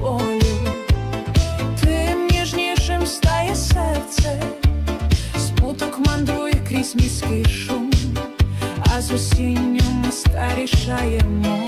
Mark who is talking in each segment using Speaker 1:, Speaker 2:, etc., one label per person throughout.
Speaker 1: болю, тим ніжнішим стає серце, спуток мандрує крізь міський шум, а з осінням старішаємо.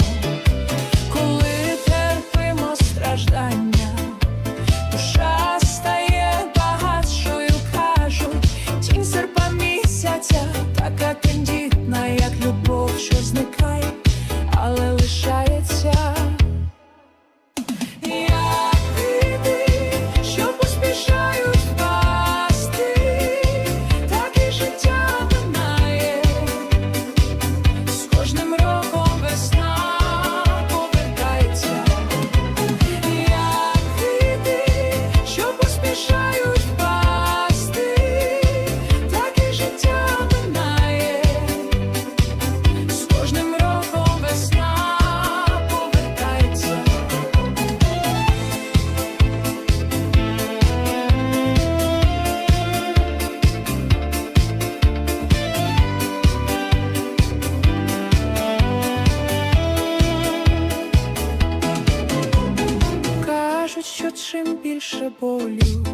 Speaker 1: чим більше болю,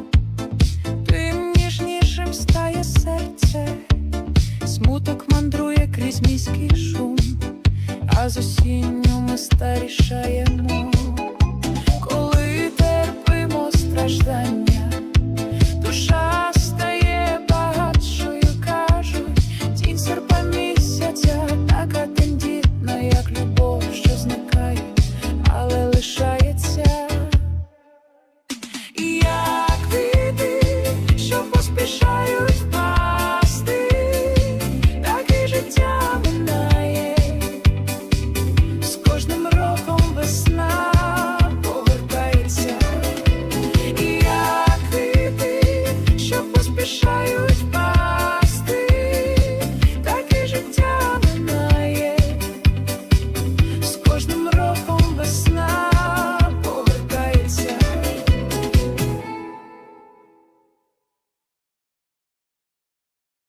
Speaker 1: тим ніжнішим стає серце, смуток мандрує крізь міський шум, а з осінню ми старішаємо, коли терпимо страждання, душа стає багатшою, кажуть, тінь серпа місяця, така тендітна, як любов, що зникає, але лишає. push by.